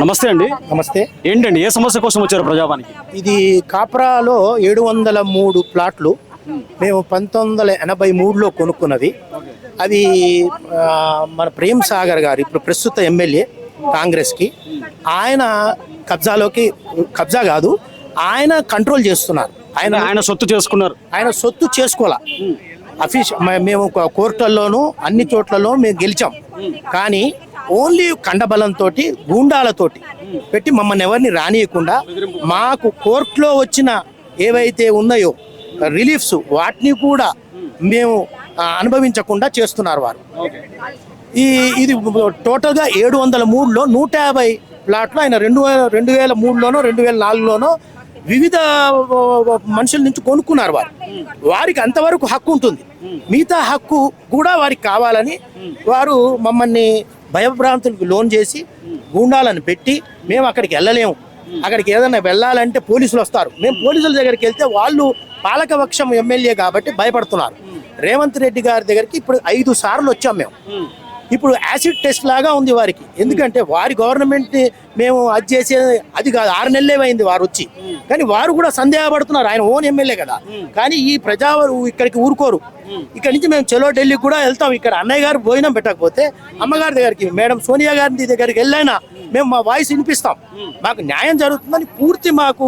నమస్తే అండి. నమస్తే. ఏంటండి ఏ సమస్య కోసం వచ్చారు ప్రజావానికి? ఇది కాప్రాలో ఏడు వందల మూడు ప్లాట్లు. మేము పంతొమ్మిది వందల ఎనభై మూడులో కొనుక్కున్నవి అవి ఆ, మన ప్రేమ్ సాగర్ గారు ఇప్పుడు ప్రస్తుత ఎమ్మెల్యే కాంగ్రెస్కి. ఆయన కబ్జాలోకి కబ్జా కాదు ఆయన కంట్రోల్ చేస్తున్నారు. ఆయన ఆయన సొత్తు చేసుకున్నారు. ఆయన సొత్తు చేసుకోవాల? అఫీష్ మ- మేము కోర్టుల్లోనూ అన్ని చోట్లలో మేము గెలిచాం. కానీ ఓన్లీ కండబలంతో గూండాలతోటి పెట్టి మమ్మల్ని ఎవరిని రానియకుండా మాకు కోర్టులో వచ్చిన ఏవైతే ఉన్నాయో రిలీఫ్స్ వాటిని కూడా మేము అనుభవించకుండా చేస్తున్నారు వారు. ఈ ఇది టోటల్గా ఏడు వందల మూడులో నూట యాభై ప్లాట్లు ఆయన రెండు వేల రెండు వేల మూడులోనో రెండు వేల నాలుగులోనో వివిధ మనుషుల నుంచి కొనుక్కున్నారు వారు. వారికి అంతవరకు హక్కు ఉంటుంది. మిగతా హక్కు కూడా వారికి కావాలని వారు మమ్మల్ని భయభ్రాంతులకు లోన్ చేసి గూండాలను పెట్టి మేము అక్కడికి వెళ్ళలేము. అక్కడికి ఏదైనా వెళ్ళాలంటే పోలీసులు వస్తారు. మేము పోలీసుల దగ్గరికి వెళ్తే వాళ్ళు పాలకపక్షం ఎమ్మెల్యే కాబట్టి భయపడుతున్నారు. రేవంత్ రెడ్డి గారి దగ్గరికి ఇప్పుడు ఐదు సార్లు వచ్చాం మేము. ఇప్పుడు యాసిడ్ టెస్ట్ లాగా ఉంది వారికి. ఎందుకంటే వారి గవర్నమెంట్ మేము అది చేసే అది కాదు ఆరు నెలలే అయింది వారు వచ్చి. కానీ వారు కూడా సందేహపడుతున్నారు ఆయన ఓన్ ఎమ్మెల్యే కదా. కానీ ఈ ప్రజా ఇక్కడికి ఊరుకోరు. ఇక్కడి నుంచి మేము చెలో ఢిల్లీకి కూడా వెళ్తాం. ఇక్కడ అన్నయ్య గారు భోజనం పెట్టకపోతే అమ్మగారి దగ్గరికి మేడం సోనియా గారి దగ్గరికి వెళ్ళైనా మేము మా వాయిస్ వినిపిస్తాం. మాకు న్యాయం జరుగుతుందని పూర్తి మాకు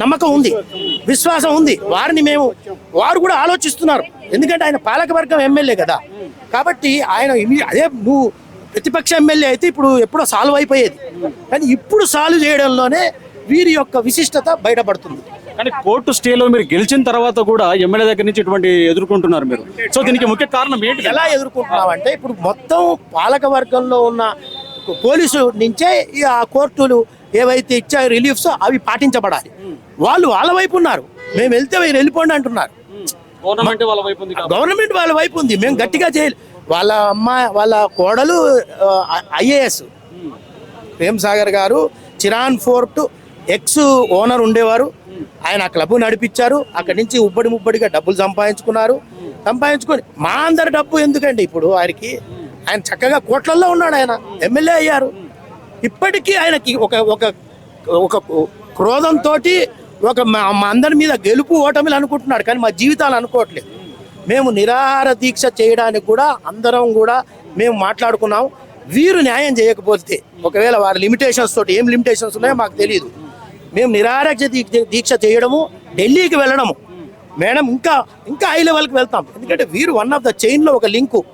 నమ్మకం ఉంది. విశ్వాసం ఉంది. వారిని మేము వారు కూడా ఆలోచిస్తున్నారు. ఎందుకంటే ఆయన పాలకవర్గం ఎమ్మెల్యే కదా. కాబట్టి ఆయన అదే నువ్వు ప్రతిపక్ష ఎమ్మెల్యే అయితే ఇప్పుడు ఎప్పుడో సాల్వ్ అయిపోయేది. కానీ ఇప్పుడు సాల్వ్ చేయడంలోనే వీరి యొక్క విశిష్టత బయటపడుతుంది. కానీ కోర్టు స్టేలో మీరు గెలిచిన తర్వాత కూడా ఎమ్మెల్యే దగ్గర నుంచి ఇటువంటి ఎదుర్కొంటున్నారు మీరు. సో దీనికి ముఖ్య కారణం ఏంటి? ఎలా ఎదుర్కొంటున్నామంటే ఇప్పుడు మొత్తం పాలక వర్గంలో ఉన్న పోలీసు నుంచే ఆ కోర్టులు ఏవైతే ఇచ్చాయో రిలీఫ్స్ అవి పాటించబడాలి. వాళ్ళు వాళ్ళ వైపు ఉన్నారు. మేము వెళ్తే మీరు వెళ్ళిపోండి అంటున్నారు. గవర్నమెంట్ వాళ్ళ వైపు ఉంది గవర్నమెంట్ వాళ్ళ వైపు ఉంది. మేము గట్టిగా చేయాలి. వాళ్ళ అమ్మాయి వాళ్ళ కోడలు ఐఏఎస్ ప్రేమ్ సాగర్ గారు చిరాన్ ఫోర్ట్ ఎక్స్ ఓనర్ ఉండేవారు. ఆయన ఆ క్లబ్ నడిపించారు. అక్కడి నుంచి ఉబ్బడి ముబ్బడిగా డబ్బులు సంపాదించుకున్నారు. సంపాదించుకొని మా అందరి డబ్బు ఎందుకండి ఇప్పుడు వారికి ఆయన చక్కగా కోట్లల్లో ఉన్నాడు ఆయన. ఎమ్మెల్యే అయ్యారు. ఇప్పటికీ ఆయనకి ఒక ఒక ఒక క్రోధంతో ఒక మా అందరి మీద గెలుపు ఓటమిలు అనుకుంటున్నాడు కానీ మా జీవితాలు అనుకోవట్లేదు. మేము నిరాహార దీక్ష చేయడానికి కూడా అందరం కూడా మేము మాట్లాడుకున్నాం. వీరు న్యాయం చేయకపోతే ఒకవేళ వారి లిమిటేషన్స్ తోటి ఏం లిమిటేషన్స్ ఉన్నాయో మాకు తెలియదు మేము నిరాహార దీక్ష- దీక్ష చేయడము ఢిల్లీకి వెళ్ళడము. మేడం ఇంకా ఇంకా హై లెవెల్కి వెళ్తాం. ఎందుకంటే వీరు వన్ ఆఫ్ ద చైన్లో ఒక లింకు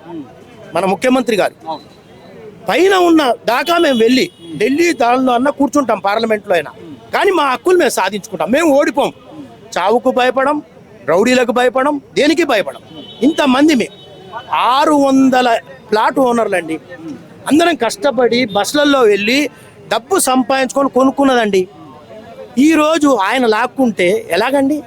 మన ముఖ్యమంత్రి గారు. పైన ఉన్న దాకా మేము వెళ్ళి ఢిల్లీ దానిలో అన్న కూర్చుంటాం పార్లమెంట్లో అయినా. కానీ మా హక్కులు మేము సాధించుకుంటాం. మేము ఓడిపోం. చావుకు భయపడం రౌడీలకు భయపడం దేనికి భయపడం? ఇంతమంది మేము ఆరు వందల ప్లాట్ ఓనర్లు అండి. అందరం కష్టపడి బస్సులలో వెళ్ళి డబ్బు సంపాదించుకొని కొనుక్కున్నదండి. ఈరోజు ఆయన లాక్కుంటే ఎలాగండి?